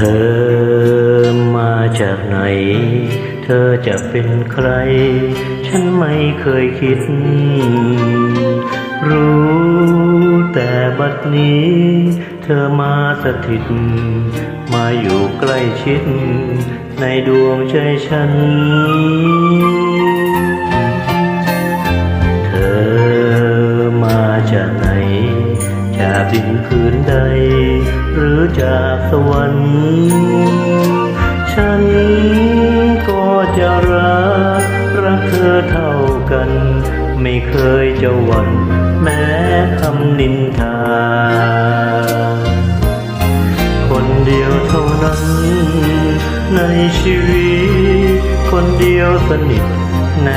เธอมาจากไหน เธอจะเป็นใคร ฉันไม่เคยคิด รู้แต่บัดนี้ เธอมาสถิต มาอยู่ใกล้ชิด ในดวงใจฉัน เธอมาจากไหน จากดินพื้นใด หรือจากสวรรค์ ฉันก็จะรัก รักเธอเท่ากัน ไม่เคยจะหวั่นแม้คำนินทา คนเดียวเท่านั้น ในชีวิต คนเดียวสนิทแน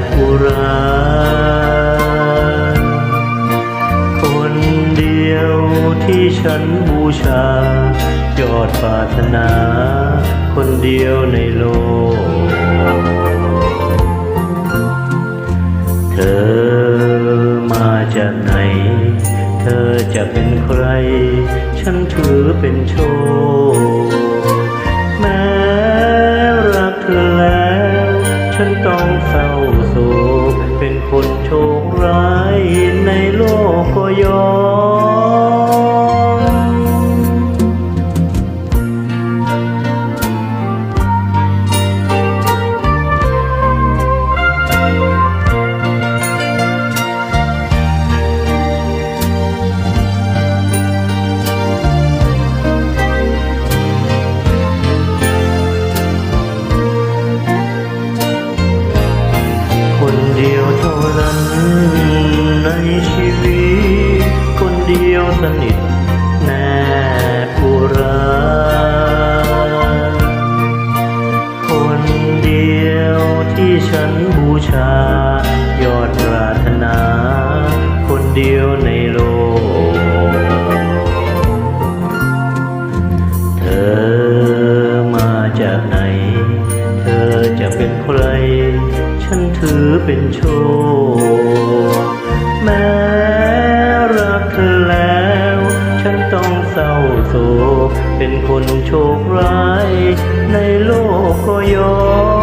บอุรา ฉันบูชายอดปรารถนา คนเดียวในโลก เธอมาจากไหน เธอจะเป็นใคร ฉันถือเป็นโชค แม้รักเธอแล้ว ฉันต้องเศร้าโศกเป็นคนโชคร้ายในโลกก็ยอม จากไหน เธอจะเป็นใคร ฉันถือเป็นโชคแม้รักเธอแล้ว ฉันต้องเศร้าโศกเป็นคนโชคร้าย ในโลกก็ยอม